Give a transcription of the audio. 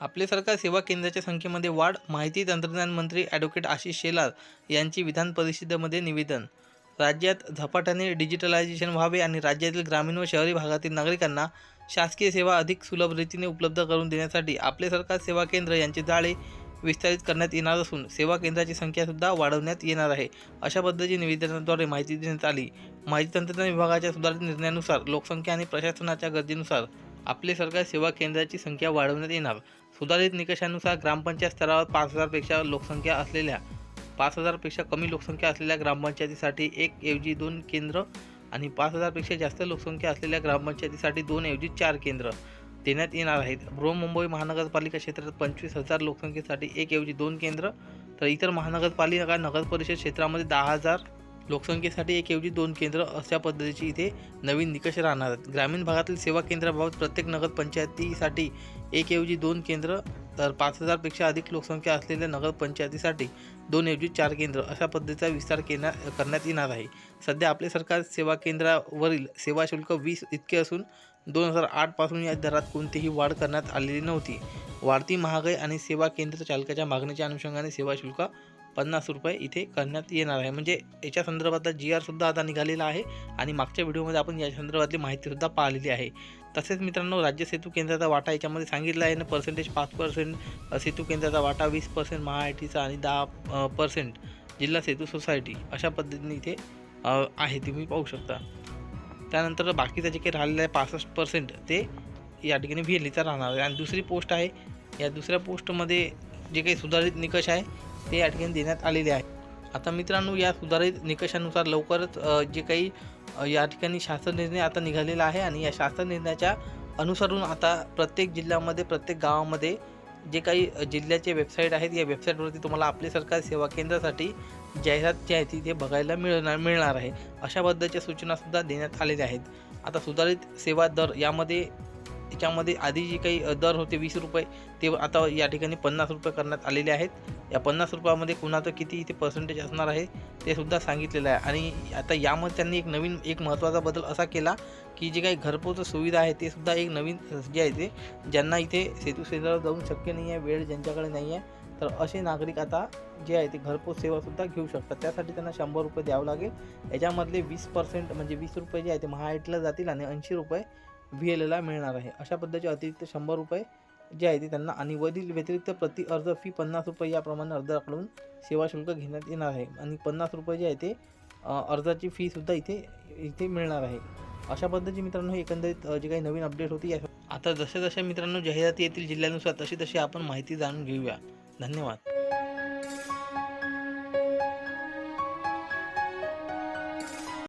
आपले सरकार सेवा केंद्राच्या संख्येमध्ये वाढ माहिती तंत्रज्ञान मंत्री ॲडव्होकेट आशिष शेलार यांची विधान परिषदेमध्ये निवेदन. राज्यात झपाट्याने डिजिटलायझेशन व्हावे आणि राज्यातील ग्रामीण व शहरी भागातील नागरिकांना शासकीय सेवा अधिक सुलभ रीतीने उपलब्ध करून देण्यासाठी आपले सरकार सेवा केंद्र यांचे जाळे विस्तारित करण्यात येणार असून सेवा केंद्राची संख्यासुद्धा वाढवण्यात येणार आहे. अशा पद्धतीच्या निवेदनाद्वारे माहिती देण्यात आली. माहिती तंत्रज्ञान विभागाच्या सुधारित निर्णयानुसार लोकसंख्या आणि प्रशासनाच्या गरजेनुसार आपले सरकार सेवा केंद्राची संख्या वाढवण्यात येणार. सुधारित निकषानुसार ग्रामपंचायत स्तरावर पाच हजारपेक्षा लोकसंख्या असलेल्या पाच हजारपेक्षा कमी लोकसंख्या असलेल्या ग्रामपंचायतीसाठी एक ऐवजी दोन केंद्र आणि पाच हजारपेक्षा जास्त लोकसंख्या असलेल्या ग्रामपंचायतीसाठी दोन ऐवजी चार केंद्र देण्यात येणार आहेत. बृहमुंबई महानगरपालिका क्षेत्रात पंचवीस हजार लोकसंख्येसाठी एक ऐवजी दोन केंद्र तर इतर महानगरपालिका नगर परिषद क्षेत्रामध्ये दहा हजार लोकसंख्येसाठी एक ऐवजी दोन केंद्र अशा पद्धतीची इथे नवीन निकष राहणार आहेत. ग्रामीण भागातील सेवा केंद्राबाबत प्रत्येक नगरपंचायतीसाठी एक ऐवजी दोन केंद्र तर पाच हजारपेक्षा अधिक लोकसंख्या असलेल्या नगरपंचायतीसाठी दोन ऐवजी चार केंद्र अशा पद्धतीचा विस्तार केला करण्यात येणार आहे. सध्या आपले सरकार सेवा केंद्रावरील सेवा शुल्क वीस इतके असून दोन हजार आठपासून या दरात कोणतीही वाढ करण्यात आलेली नव्हती. वाढती महागाई आणि सेवा केंद्र चालकाच्या मागणीच्या अनुषंगाने सेवा शुल्क पन्नास रुपये इथे करण्यात येणार आहे. म्हणजे याच्या संदर्भातला जी आरसुद्धा आता निघालेला आहे आणि मागच्या व्हिडिओमध्ये आपण या संदर्भातली माहितीसुद्धा पाहिलेली आहे. तसेच मित्रांनो राज्य सेतू केंद्राचा वाटा याच्यामध्ये सांगितला आहे. ना पर्सेंटेज पाच पर्सेंट सेतू केंद्राचा वाटा वीस पर्सेंट महाआयटीचा आणि दहा पर्सेंट जिल्हा सेतू सोसायटी अशा पद्धतीने इथे आहे. तुम्ही पाहू शकता. त्यानंतर बाकीचं जे काही राहिलेलं आहे पासष्ट पर्सेंट ते या ठिकाणी व्ही एल ईचा राहणार आहे. आणि दुसरी पोस्ट आहे. या दुसऱ्या पोस्टमध्ये जे काही सुधारित निकष आहे ते या ठिकाणी देण्यात आलेले आहे. आता मित्रांनो या सुधारित निकषानुसार लवकरच जे काही या ठिकाणी शासन निर्णय आता निघालेला आहे आणि या शासन निर्णयाच्या अनुसरून आता प्रत्येक जिल्ह्यामध्ये प्रत्येक गावामध्ये जे काही जिल्ह्याचे वेबसाईट आहेत या वेबसाईटवरती तुम्हाला आपले सरकार सेवा केंद्रासाठी जाहिरात जी आहे ती ते बघायला मिळणार मिळणार आहे. अशा पद्धतीच्या सूचनासुद्धा देण्यात आलेल्या आहेत. आता सुधारित सेवा दर यामध्ये याच्यामध्ये आधी जी काही दर होते वीस रुपये ते आता या ठिकाणी पन्नास रुपये करण्यात आलेले आहेत. या पन्नास रुपयामध्ये कुणाचं किती इथे पर्सेंटेज असणार आहे ते सुद्धा सांगितलेलं आहे. आणि आता यामध्ये त्यांनी एक नवीन एक महत्त्वाचा बदल असा केला की जे काही घरपोच सुविधा आहे ते सुद्धा एक नवीन जे आहे ते ज्यांना इथे सेतू सेतूला जाऊन शक्य नाही आहे वेळ ज्यांच्याकडे नाही आहे तर असे नागरिक आता जे आहे ते घरपोच सेवासुद्धा घेऊ शकतात. त्यासाठी त्यांना शंभर रुपये द्यावं लागेल. याच्यामधले वीस पर्सेंट म्हणजे वीस रुपये जे आहे ते महाआयटीला जातील आणि ऐंशी रुपये व्ही एल एला मिळणार आहे. अशा पद्धतीचे अतिरिक्त शंभर रुपये जे आहे ते त्यांना आणि वरील व्यतिरिक्त प्रति अर्ज फी पन्नास रुपये याप्रमाणे अर्जाकडून सेवा शुल्क घेण्यात येणार आहे. आणि पन्नास रुपये जे आहे ते अर्जाची फीसुद्धा इथे इथे मिळणार आहे. अशा पद्धतीची मित्रांनो एकंदरीत जे काही नवीन अपडेट होती आता जसे जसे मित्रांनो जाहिराती येतील जिल्ह्यानुसार तशी तशी आपण माहिती जाणून घेऊया. धन्यवाद.